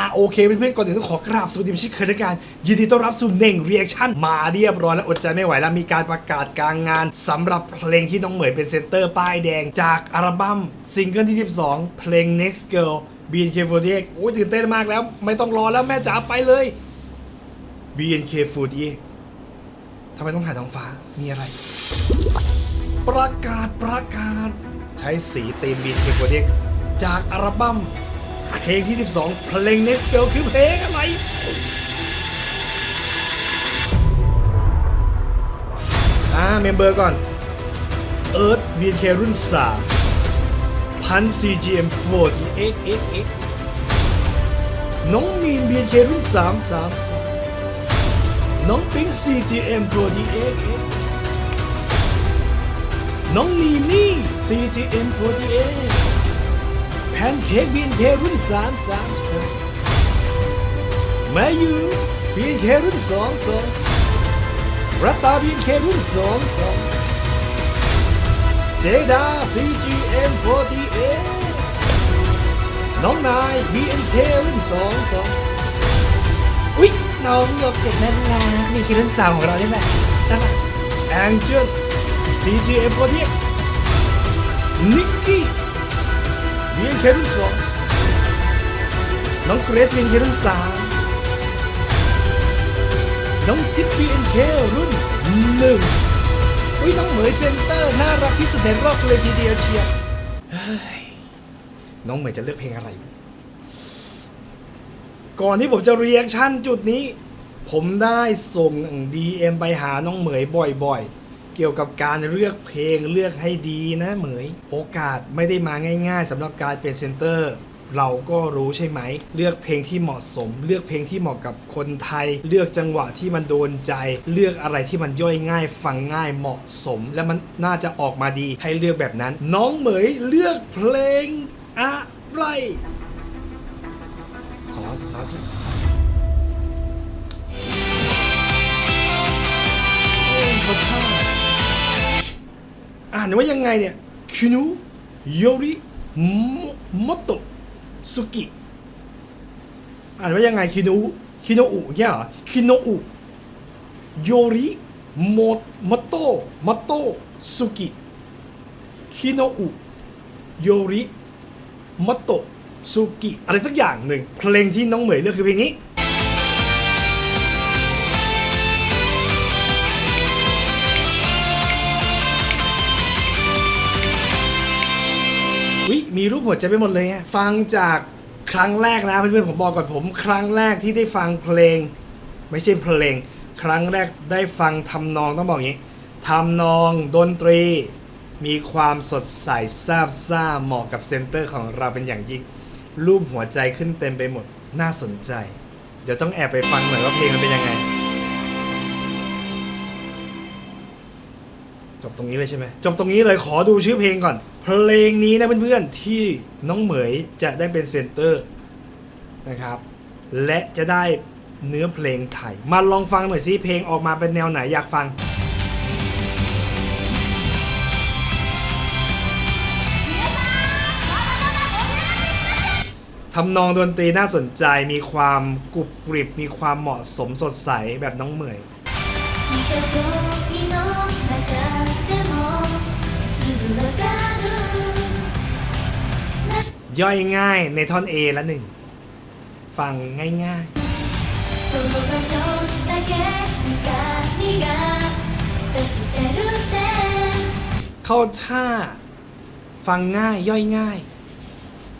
อะโอเคเพื่อนๆก่อนอื่นต้องขอกราบสวัสดีผู้ชมเคยในการยินดีต้อนรับสู่เน่งเรีแอคชั่นมาเรียบร้อยแล้วอดใจไม่ไหวแล้วมีการประกาศกลางงานสำหรับเพลงที่น้องเหมยเป็นเซนเตอร์ป้ายแดงจากอัลบั้มซิงเกิลที่ 12 เพลง next girl BNK48 โอ้ยตื่นเต้นมากแล้ว ไม่ต้องรอแล้วแม่จ๋าไปเลย BNK48 ทำไมต้องถ่ายท้องฟ้ามีอะไร ประกาศประกาศ ใช้สีเตีมบีนเทโปเด็กจากอัลบั้ม เพลงที่ 12 เพลง Next Girl คือเพลงอะไรอ่าเมมเบอร์ก่อนเอิร์ธ BNK รุ่น3พัน CGM 40 x x x น้องมีน BK รุ่น 3 3 3น้องปิง CGM 40 x น้องนีนี่ CGM 48 พนเค้ก BNK รุ่น3 3 3แมายู BNK รุ่น2 2รัตตา BNK รุ่น2 2เจดา CGM 48น้องนาย BNK รุ่น2 2อุ๊ยน้องหยกเด็กน่ารักนี่คือรุ่นสามของเราใช่ไหมน่ารักแองเจิล CGM 48นิกกี้ BNK รุ่นสองน้องเกรซ BNK รุ่นสามน้องจิ๊บ BNK รุ่นหนึ่งอุ้ยน้องเหมยเซนเตอร์น่ารักที่สุดในรอบเลยทีเดียวเชียวน้องเหมยจะเลือกเพลงอะไร ก่อนที่ผมจะเรีแอคชั่นจุดนี้ ผมได้ส่ง DM ไปหาน้องเหมยบ่อยๆ เกี่ยวกับการเลือกเพลงเลือกให้ดีนะเหมย โอกาสไม่ได้มาง่าย ๆสำหรับการเป็นเซนเตอร์ เราก็รู้ใช่ไหม เลือกเพลงที่เหมาะสม เลือกเพลงที่เหมาะกับคนไทย เลือกจังหวะที่มันโดนใจ เลือกอะไรที่มันย่อยง่าย ฟังง่ายเหมาะสม และมันน่าจะออกมาดีให้เลือกแบบนั้น น้องเหมยเลือกเพลงอะไรขอสาธุานว่ายังไงเนี่ยคินุโยริโมโตสุกิอ่านว่ายังไงคินุคิโนอุเนี่ยเหรอคิโนอุโยริโมโมโตโมโตสุกิคิโนอุโยริโมโตสุกิอะไรสักอย่างหนึ่ง เพลงที่น้องเหมยเลือกคือเพลงนี้ มีรูปหัวใจไปหมดเลยอะฟังจากครั้งแรกนะเพื่อนๆผมบอกก่อนผม ครั้งแรกที่ได้ฟังเพลง ไม่ใช่เพลง ครั้งแรกได้ฟังทำนองต้องบอกอย่างนี้ทำนองดนตรี มีความสดใสซาบซ่าเหมาะกับเซนเตอร์ของเราเป็นอย่างยิ่งรูปหัวใจขึ้นเต็มไปหมดน่าสนใจ เดี๋ยวต้องแอบไปฟังหน่อยว่าเพลงมันเป็นยังไง จบตรงนี้เลยใช่ไหมจบตรงนี้เลยขอดูชื่อเพลงก่อน เพลงนี้นะเพื่อนๆที่น้องเหมยจะได้เป็นเซนเตอร์นะครับ และจะได้เนื้อเพลงไทย มาลองฟังหน่อยสิเพลงออกมาเป็นแนวไหนอยากฟังทำนองดนตรีน่าสนใจมีความกรุบกริบ มีความเหมาะสมสดใสแบบน้องเหมย ย่อยง่ายในท่อน A ละหนึ่งฟังง่ายๆเข้าท่าฟังง่ายย่อยง่าย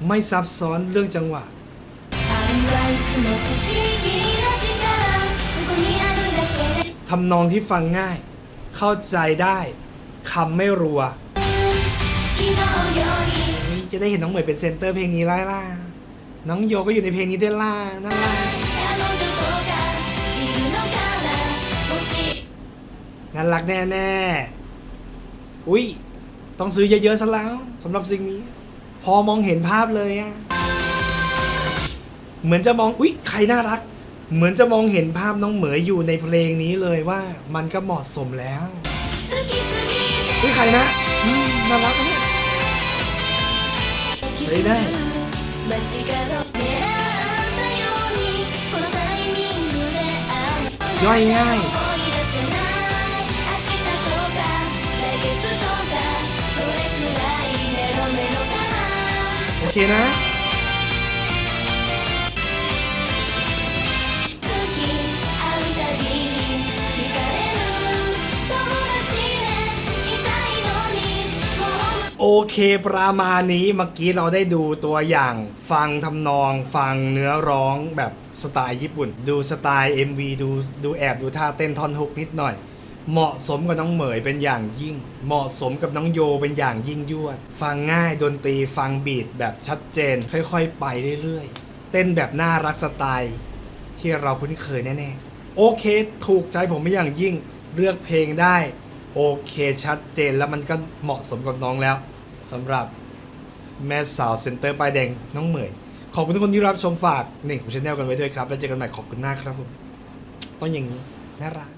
ไม่ซับซ้อนเรื่องจังหวะ ทำนองที่ฟังง่าย เข้าใจได้คำไม่รัว จะได้เห็นน้องเหมยเป็นเซนเตอร์เพลงนี้ล่าล่าน้องโยก็อยู่ในเพลงนี้ด้วยล่าน่ารักน่ารักแน่ๆอุ้ยต้องซื้อเยอะๆซะแล้วสำหรับสิ่งนี้ พอมองเห็นภาพเลยอะเหมือนจะมองอุ้ยใครน่ารัก เหมือนจะมองเห็นภาพน้องเหมยอยู่ในเพลงนี้เลยว่ามันก็เหมาะสมแล้วอุ้ยใครนะน่ารักเนี่ย やりたい弱い。ない。オッケーな。 โอเคประมาณนี้เมื่อกี้เราได้ดูตัวอย่างฟังทำนองฟังเนื้อร้องแบบสไตล์ญี่ปุ่น ดูสไตล์ MV ดูดูแอบดูท่าเต้นท่อนฮุกนิดหน่อย เหมาะสมกับน้องเหมยเป็นอย่างยิ่ง เหมาะสมกับน้องโยเป็นอย่างยิ่งยวด ฟังง่ายดนตรีฟังบีทแบบชัดเจน ค่อย ๆ ไปเรื่อยๆ เต้นแบบน่ารักสไตล์ ที่เราคุ้นเคยแน่ๆ โอเค ถูกใจผมไม่อย่างยิ่งเลือกเพลงได้ โอเคชัดเจนแล้วมันก็เหมาะสมกับน้องแล้วสำหรับแม่สาวเซ็นเตอร์ป้ายแดงน้องเหมย ขอบคุณทุกคนที่รับชมฝากหนึ่งของชาแนลกันไว้ด้วยครับ แล้วเจอกันใหม่ขอบคุณมากครับผมต้องอย่างนี้น่ารัก